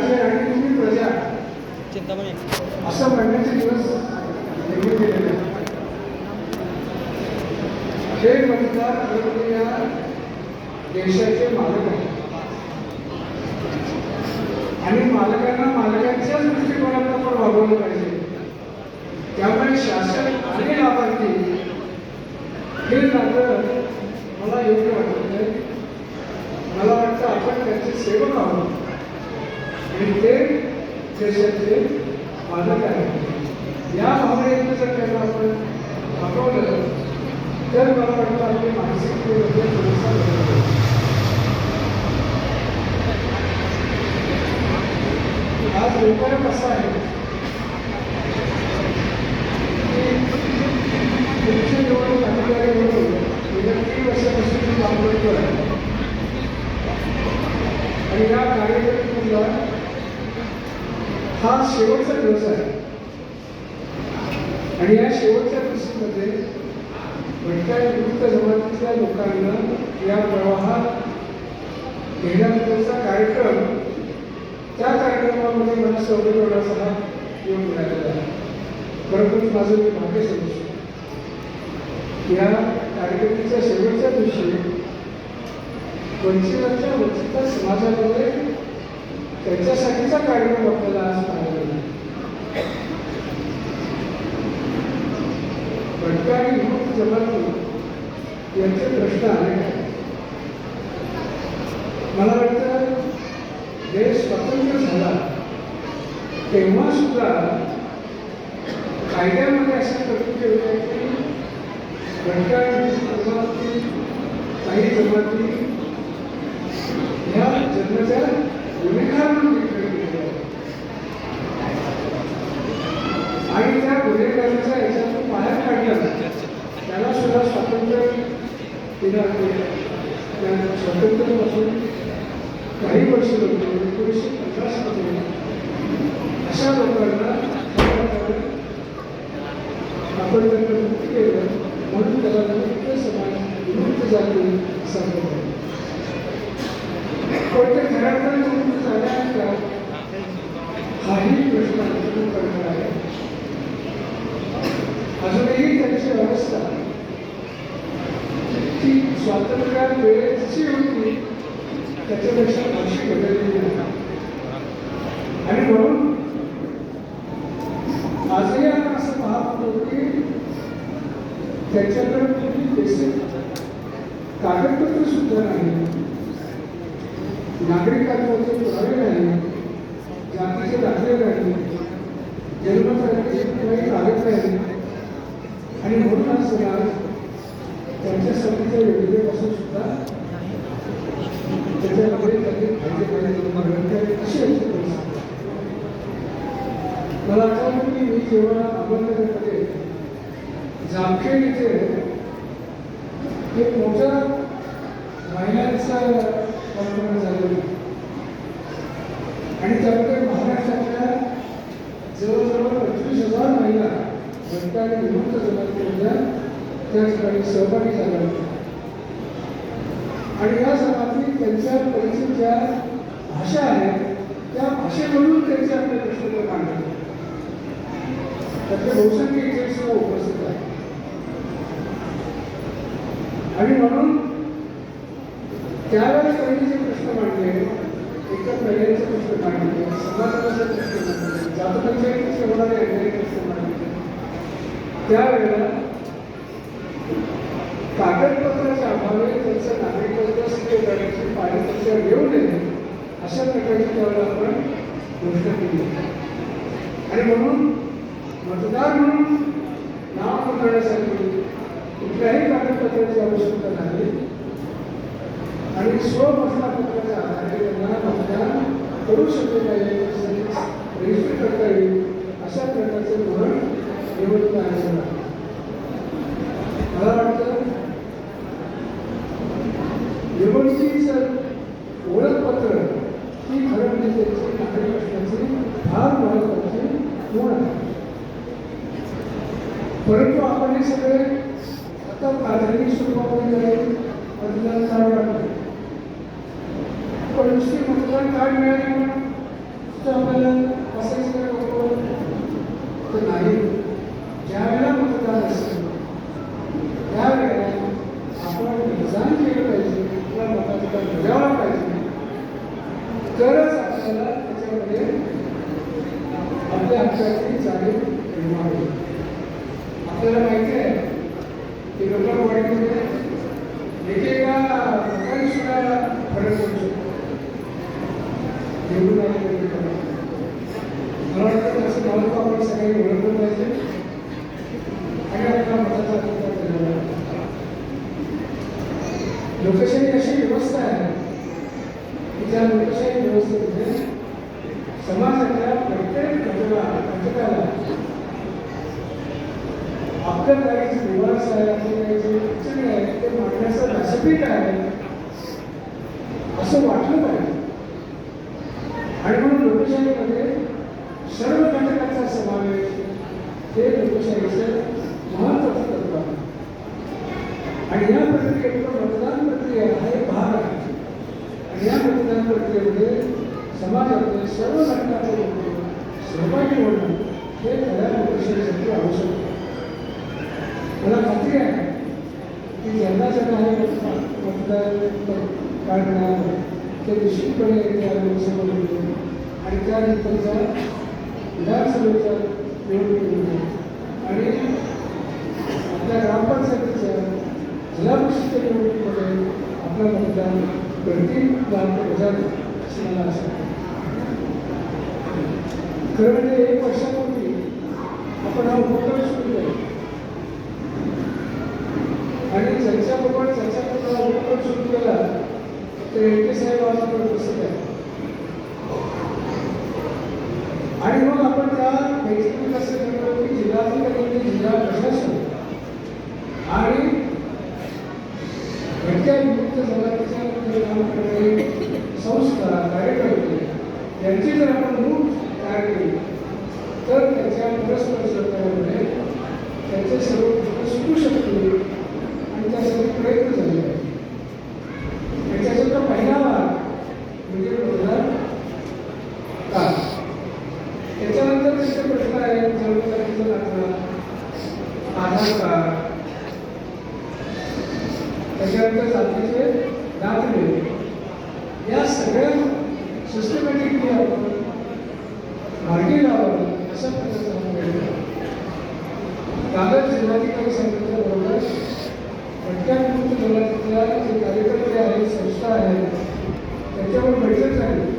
राज्य आणि तुम्ही प्रजा. चिंतामणी असं म्हणण्याचे दिवस निघून गेलेले. हे मतदार खरं या देशाचे मालक आहेत. आणि मालकांना मालकांच्याच दृष्टिकोनातून आपण वागवलं पाहिजे. त्यामुळे शासन आणि लाभार्थी हे नातं मला योग्य वाटत नाही. मला वाटतं आपण त्यांचे सेवक आहोत आणि ते देशाचे मालक आहेत या भावनेने जर त्यांना आपण वागवलं तर मला वाटतं आपली मानसिकतेमध्ये थोडासा बदल होईल. आज लोकांना कसं आहे की तुमचे निवडणूक अधिकारी म्हणून गेल्या तीन वर्षापासून मी काम करतो आहे आणि या कार्यक्रमाला हा शेवटचा दिवस आहे. आणि या शेवटच्या दिवशीमध्ये भटक्या विमुक्त जमातीतल्या लोकांना या प्रवाहात घेण्याबद्दलचा कार्यक्रम त्या कार्यक्रमामध्ये मला सहभागी होण्याचा हा योग मिळालेला आहे. खरोखरच माझं मी भाग्य समजतो या कार्यक्रमाच्या शेवटच्या दिवशी वंचितांच्या वंचित समाजामध्ये त्याच्यासाठीचा कार्यक्रम आपल्याला आज पाहायला भटकारी भटका जमाती यांचे प्रश्न आले मला वाटतं देश स्वतंत्र झाला तेव्हा सुद्धा कायद्यामध्ये असं अशा केलं आहे की भटकारी जमाती काही जमाती ह्या जन्मच्या गुन्हेगार म्हणून declare केलेल्या आहेत. आणि त्या गुन्हेगाराच्या याच्यातून बाहेर काढलं त्याला सुद्धा स्वातंत्र्य देण्यात आले. त्या स्वातंत्र्यापासून काही वर्ष एकोणीसशे अशा लोकांना आपण त्यांना मुक्त केलं म्हणून त्याला विमुक्त समाज विमुक्त जाती पण ते खऱ्या झाल्यानंतर हाही प्रश्न करणार आहे अजूनही त्यांची अवस्था ती स्वातंत्र्यात वेळेची त्याच्यापेक्षा फारशी बदललेली नाही आणि म्हणून आजही आपण असं पाहत होतो की त्याच्याकडे तुम्ही बेसिक कागदपत्र सुद्धा नाही. नागरिकत्वाचे पुरावे नाही. जातीचे दाखले नाही. जन्मतारीख काही कागद नाही. आणि म्हणून हा समाज त्यांच्यासाठीच्या योजनेपासून सुद्धा त्याच्यामध्ये त्यांनी फायदे पाहिजे मागणी अशी असते परिस्थिती. मला आठवतं की मी जेव्हा अहमदनगरमध्ये जामखेड इथे एक मोठा महिलांचा कॉन्फरन्स झालेला आणि त्यामध्ये महाराष्ट्रातल्या जवळजवळ पंचवीस हजार महिला भटक्या आणि विमुक्त जमातीमधल्या त्या ठिकाणी सहभागी झाल्या. होत्या आणि या जमाती त्यांच्या परिचित ज्या भाषा आहेत त्या भाषेमधून त्यांचे आपले दृष्टिकोन मांडले. त्यातले बहुसंख्य इथे सुद्धा उपस्थित आहे आणि म्हणून त्यावेळेस त्यांनी जे प्रश्न मांडले एकतर महिलांचे प्रश्न मांडले समाजाचे प्रश्न मांडले जातपंचायतीचे होणारे अनेक प्रश्न मांडले त्यावेळेला कागदपत्राच्या अभावे त्यांचं नागरिक सिद्ध करण्याची पायरी येऊ नये. अशा प्रकारची त्यावेळेला आपण गोष्ट केली आणि म्हणून मतदार म्हणून नाव नोंदवण्यासाठी कुठल्याही कागदपत्राची आवश्यकता नाही. आणि स्वमतदारपत्राच्या आधारे त्यांना मतदान करू शकले पाहिजे रजिस्टर करता येईल अशा प्रकारचे धोरण निवडणूक आयोगानं मला वाटतं निवडणुकीचं ओळखपत्र ही घडवण्याची नागरिक असण्याची फार महत्वाची गुण आहे परंतु आपण हे सगळे आता प्राथमिक स्वरूपामध्ये जाईल मतदान कार्ड वाटलं पण नुसती मतदान कार्ड मिळाली म्हणून? तर आपल्याला असायचं तर नाही. ज्यावेळेला मतदान असतं त्यावेळेला आपण निदान केलं पाहिजे आपला मताधिकार बजावला पाहिजे तरच आपल्याला त्याच्यामध्ये आपल्या हक्काची जाणीव निर्माण होईल आपल्याला माहिती आहे की लोकवाढीमध्ये एकेका लोकांनी सुद्धा फरक पडू शकतो निवडून आलेले मला वाटतं त्याचं महत्त्व आपण सगळ्यांनी ओळखलं पाहिजे आणि आपल्या मताचा लोकशाही अशी व्यवस्था आहे. की त्या व्यवस्थेमध्ये समाजाच्या प्रत्येक घटना घटकाला आपल्या काही निवास आहे आपले काही जे अडचणी आहेत ते मांडण्याचं व्यासपीठ आहे असं वाटलं पाहिजे. आणि म्हणून लोकशाहीमध्ये सर्व घटकांचा समावेश हे लोकशाहीचं महत्वाचं तत्व आहे. आणि या प्रक्रियेतलं मतदान प्रक्रिया हा एक भाग आहे आणि या मतदान प्रक्रियेमध्ये समाजातील सर्व घटकाचे लोक सहभागी होणं हे खऱ्या लोकशाहीसाठी आवश्यक आहे. मला खात्री आहे की ज्यांना ज्यांना हे मतदार मतदान काढणार ते निश्चितपणे त्या लोकसभेमध्ये आणि त्यानंतरचा विधानसभेच्या निवडणुकीमध्ये आणि आपल्या ग्रामपंचायतीच्या जिल्हा परिषदेच्या निवडणुकीमध्ये आपलं मतदान करतील भारत बजावतील अशी मला असं आहे. खरं म्हणजे एक वर्षापूर्वी आपण हा उपक्रम सुरू केला. आणि चर्चा ज्यांच्याबरोबर चर्चा हा उपक्रम सुरू केला तर एके साहेब आम्हाला उपस्थित आहे आणि मग आपण त्या बैठकीत असं ठरवलं की जिल्हाधिकारी जिल्हा प्रशासन आणि घटक्या विमुक्त जमातीच्या काम करणारे संस्था कार्यकर्ते यांची जर आपण मूठ तयार केली तर त्याच्या त्याचे सर्व प्रश्न सुटू शकतील आणि त्यासाठी प्रयत्न झाले पाहिजे आणि त्याच्यातला पहिला भाग म्हणजे मतदार काळ त्याच्यानंतर त्याचे प्रश्न आहेत जन्मतारीखचा दाखला आधार कार्ड त्याच्यानंतर जातीचे दाखले या सगळ्या सिस्टमॅटिकली आपण मार्गी लावावं अशा प्रकारचा हा कागद जिल्हाधिकारी सांगितल्या बरोबर प्रत्येक जिल्ह्यातल्या जे कार्यकर्ते आहेत संस्था आहेत. त्याच्यावर बैठक झाली.